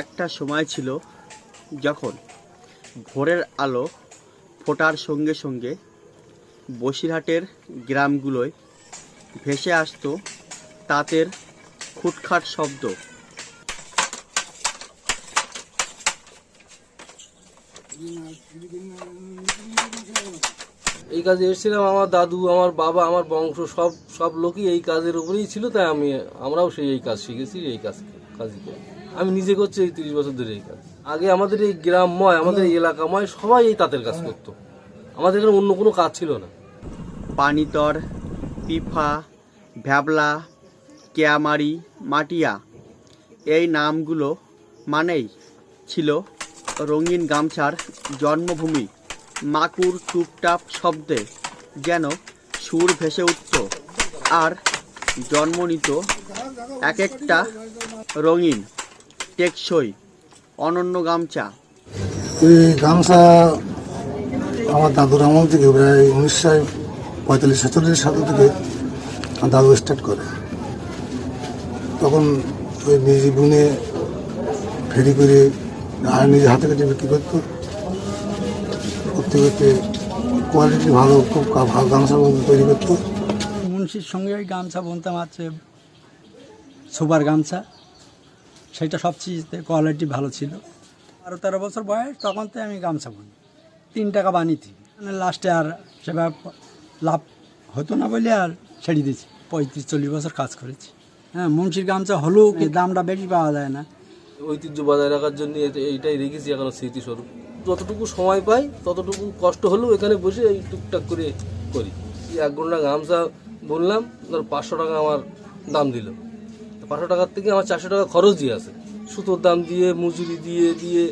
একটা সময় ছিল যখন ভোরের আলো ফোটার সঙ্গে সঙ্গে বসিরহাটের গ্রামগুলোয় ভেসে আসতো তাঁতের খুটখাট শব্দ। এই কাজে এসেছিলাম আমার দাদু, আমার বাবা, আমার বংশ, সব সব লোকই এই কাজের উপরেই ছিল, তাই আমি আমরাও সেই এই কাজ শিখেছি, এই কাজ কাজই করি আমি নিজে করছি এই তিরিশ বছর ধরে এই কাজ। আগে আমাদের এই গ্রামময়, আমাদের এই এলাকাময় সবাই এই তাঁতের কাজ করতো। আমাদের এখানে অন্য কোনো কাজ ছিল না। পানিতর, পিফা, ভ্যাবলা, কেয়ামারি, মাটিয়া, এই নামগুলো মানেই ছিল রঙিন গামছার জন্মভূমি। মাকুর টুপটাপ শব্দে যেন সুর ভেসে উঠত আর জন্ম নিত এক একটা রঙিন টেকসই অনন্য গামছা। এই গামছা আমার দাদুর আমল থেকে প্রায় উনিশশো পঁয়তাল্লিশ ছেচল্লিশ সাল থেকে দাদু স্টার্ট করে। তখন ওই নিজে বুনে ফেরি করে আর নিজে হাতে কেটে বিক্রি করতো। করতে করতে কোয়ালিটি ভালো খুব ভালো গামছা তৈরি করতো। মুন্সির সঙ্গে ওই গামছা বুনতাম আছে সুপার গামছা। সেটা সবচেয়ে কোয়ালিটি ভালো ছিল। বারো তেরো বছর বয়স, তখন তো আমি গামছা বুনি তিন টাকা বানিয়েছি। মানে লাস্টে আর সেভাবে লাভ হতো না বলে আর ছেড়ে দিয়েছি। পঁয়ত্রিশ চল্লিশ বছর কাজ করেছি। হ্যাঁ মুন্সির গামছা হলেও কি দামটা বেশি পাওয়া যায় না। ঐতিহ্য বজায় রাখার জন্য এইটাই রেখেছি এখনও স্মৃতিস্বরূপ। যতটুকু সময় পাই, ততটুকু কষ্ট হলেও এখানে বসে এই টুকটাক করে করি। এক ঘণ্টা গামছা বললাম, ধর পাঁচশো টাকা আমার দাম দিল। পাঁচশো টাকার থেকে আমার চারশো টাকা খরচই আছে। সুতোর দাম দিয়ে, মজুরি দিয়ে দিয়ে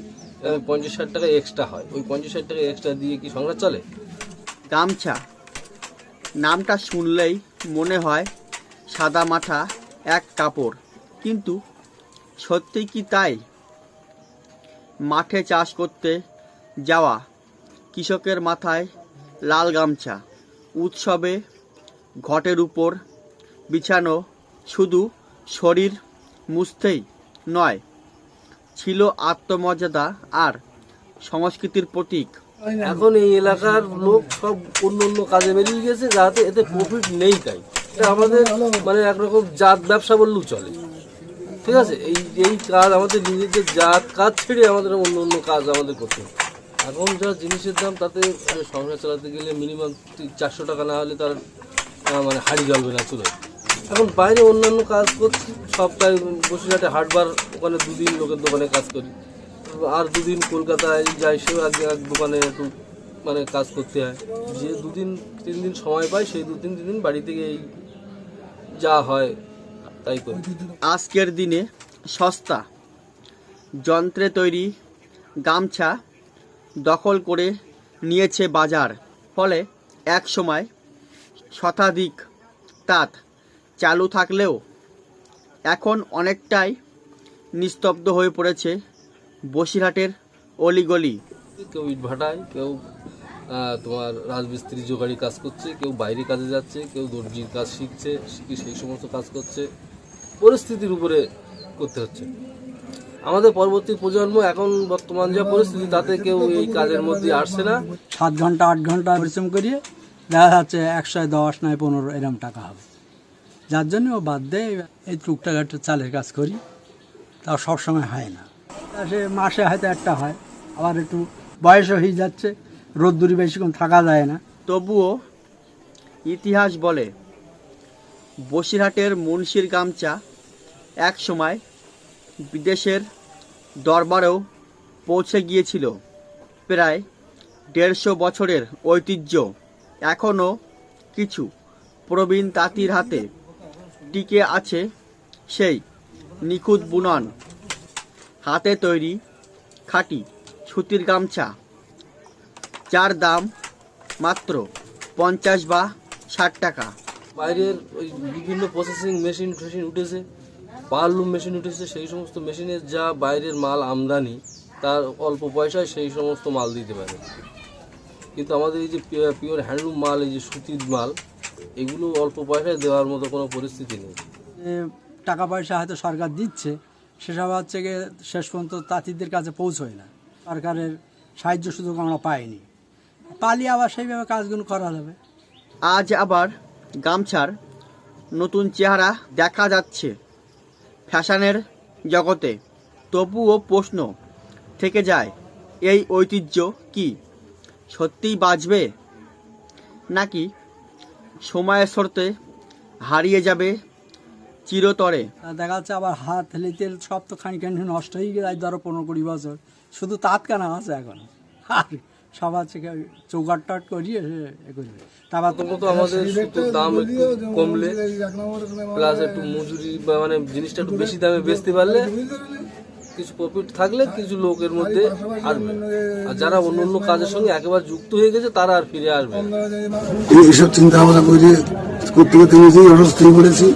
পঞ্চাশ ষাট টাকা এক্সট্রা হয়। ওই পঞ্চাশ ষাট টাকা এক্সট্রা দিয়ে কি সংসার চলে? গামছা। নামটা শুনলেই মনে হয় সাদা মাথা, এক কাপড়। কিন্তু সত্যি কি তাই? মাঠে চাষ করতে যাওয়া কৃষকের মাথায় লাল গামছা। উৎসবে ঘটের উপর বিছানো শুধু শরীর মুছতেই নয়। ছিল আত্মমর্যাদা আর সংস্কৃতির প্রতীক। এখন এই এলাকার লোক সব অন্য অন্য কাজে বেরিয়ে গেছে, যাতে এতে প্রফিট নেই তাই। আমাদের মানে একরকম জাত ব্যবসা বললেও চলে। ঠিক আছে? এই এই কাজ আমাদের নিজেদের জাত কাজ ছেড়ে আমাদের অন্য অন্য কাজ আমাদের করতে এখন যা জিনিসের দাম, তাতে সংসার চালাতে গেলে মিনিমাম চারশো টাকা না হলে তার মানে হাড়ি জ্বলবে না চুলো এখন বাইরে অন্যান্য কাজ করছি, সপ্তাহে বসিরহাটে হাটবার ওখানে দুদিন লোকের দোকানে কাজ করি। আর দুদিন কলকাতায় যাই, সেও এক এক দোকানে একটু মানে কাজ করতে হয়। যে দুদিন, তিন দিন সময় পাই, সেই দু তিন তিন দিন বাড়ি থেকে এই যা হয়, তাই করি। আজকের দিনে সস্তা যন্ত্রে তৈরি গামছা দখল করে নিয়েছে বাজার। ফলে এক সময় শতাধিক তাঁত চালু থাকলেও এখন অনেকটাই নিস্তব্ধ হয়ে পড়েছে বসিরহাটের অলিগলি। কেউ ইট ভাটায় কেউ তোমার রাজমিস্ত্রি জোগাড়ি কাজ করছে কেউ বাইরে কাজে যাচ্ছে কেউ দর্জির কাজ শিখছে শিখে সেই সমস্ত কাজ করছে। পরিস্থিতির উপরে করতে হচ্ছে। আমাদের পরবর্তী প্রজন্ম এখন বর্তমান যা পরিস্থিতি তাতে কেউ এই কাজের মধ্যে আসছে না। সাত ঘণ্টা আট ঘণ্টা পরিশ্রম করিয়ে দেখা যাচ্ছে একশো দশ নয় পনেরো এরকম টাকা হবে। যার জন্য ও বাদ দেয়, এই টুকটাক চালের কাজ করি। তাও সবসময় হয় না। তা সে মাসে হয়তো একটা হয়, আবার একটু বয়স হয়ে যাচ্ছে, রোদ্দুরি বেশিক্ষণ থাকা যায় না। তবুও ইতিহাস বলে, বসিরহাটের মুন্সির গামছা এক সময় বিদেশের দরবারেও পৌঁছে গিয়েছিল। প্রায় দেড়শো বছরের ঐতিহ্য, এখনও কিছু প্রবীণ তাঁতির হাতে টিকে আছে সেই নিখুঁত বুনন, হাতে তৈরি খাঁটি সুতির গামছা, যার দাম মাত্র পঞ্চাশ বা ষাট টাকা। বাইরের ওই বিভিন্ন প্রসেসিং মেশিন ফেশিন উঠেছে পাওয়ারলুম মেশিন উঠেছে, সেই সমস্ত মেশিনের যা বাইরের মাল আমদানি, তার অল্প পয়সায় সেই সমস্ত মাল দিতে পারে। কিন্তু আমাদের এই যে পিওর হ্যান্ডলুম মাল, এই যে সুতির মাল এগুলো অল্প পয়সায় দেওয়ার মতো কোনো পরিস্থিতি নেই। এ, টাকা পয়সা হয়তো সরকার দিচ্ছে সেসব হচ্ছে গিয়ে শেষ পর্যন্ত তাঁতিদের কাছে পৌঁছয় না। সরকারের সাহায্য সুযোগ আমরা পাইনি। পালি আবার সেইভাবে কাজগুলো করা যাবে। আজ আবার গামছার নতুন চেহারা দেখা যাচ্ছে ফ্যাশনের জগতে। তবুও প্রশ্ন থেকে যায় এই ঐতিহ্য কি সত্যিই বাঁচবে? নাকি সময়ের স্রোতে হারিয়ে যাবে চিরতরে। আর দেখা যাচ্ছে আবার হাত হেলিতে সব তো খানি খানি নষ্ট হয়ে গেছে আজ ধরো পনেরো কুড়ি বছর। শুধু তাঁত কেনা আছে এখন। আর সব আছে কি চৌকাট টাট করিয়ে এ করবে। তারপর তো আমাদের সুতোর দাম একটু কমলে প্লাস একটু মজুরি বা মানে জিনিসটা একটু বেশি দামে বেচতে পারলে কিছু প্রফিট থাকলে কিছু লোকের মধ্যে আসবে আর যারা অন্য অন্য কাজের সঙ্গে একেবারে যুক্ত হয়ে গেছে, তারা আর ফিরে আসবে। এইসব চিন্তা ভাবনা করে করতে করতে নিজেই অসুস্থ হয়ে পড়েছি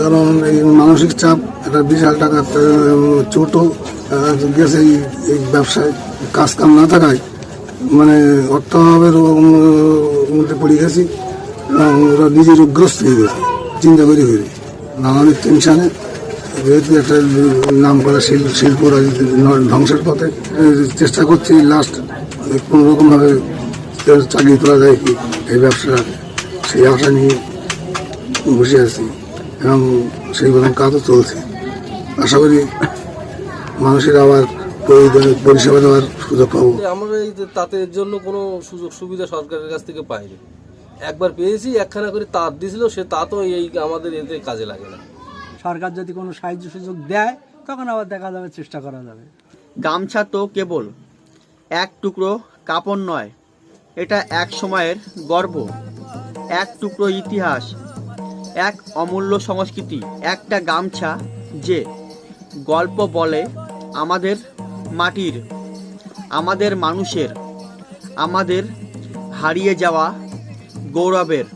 কারণ এই মানসিক চাপ, একটা বিশাল টাকা ছোট গেছে এই ব্যবসায় কাজ কাম না থাকায়। মানে অর্থাভাবের মধ্যে পড়ে গেছি নিজের উগ্রস্ত হয়ে গেছে। চিন্তা করে করে নানান টেনশনে যেহেতু একটা নাম করা শিল্প শিল্প ধ্বংসের পথে চেষ্টা করছি লাস্ট কোনো রকমভাবে চাকরি তোলা যায় কি এই ব্যবসা সেই আশা নিয়ে বসে আছি এবং সেই রকম কাজও চলছে। আশা করি মানুষের আবার পরিষেবা দেওয়ার সুযোগ পাবো। আমরা এই যে তাঁতের জন্য কোনো সুযোগ সুবিধা সরকারের কাছ থেকে পাইনি। একবার পেয়েছি, একখানা করে তাঁত দিয়েছিল, সে তাঁতও এই আমাদের এতে কাজে লাগে না। সরকার যদি কোনো সাহায্য সুযোগ দেয়, তখন আবার দেখা যাবে চেষ্টা করা যাবে। গামছা তো কেবল এক টুকরো কাপড় নয়, এটা এক সময়ের গর্ব, এক টুকরো ইতিহাস, এক অমূল্য সংস্কৃতি, একটা গামছা যে গল্প বলে আমাদের মাটির, আমাদের মানুষের, আমাদের হারিয়ে যাওয়া গৌরবের।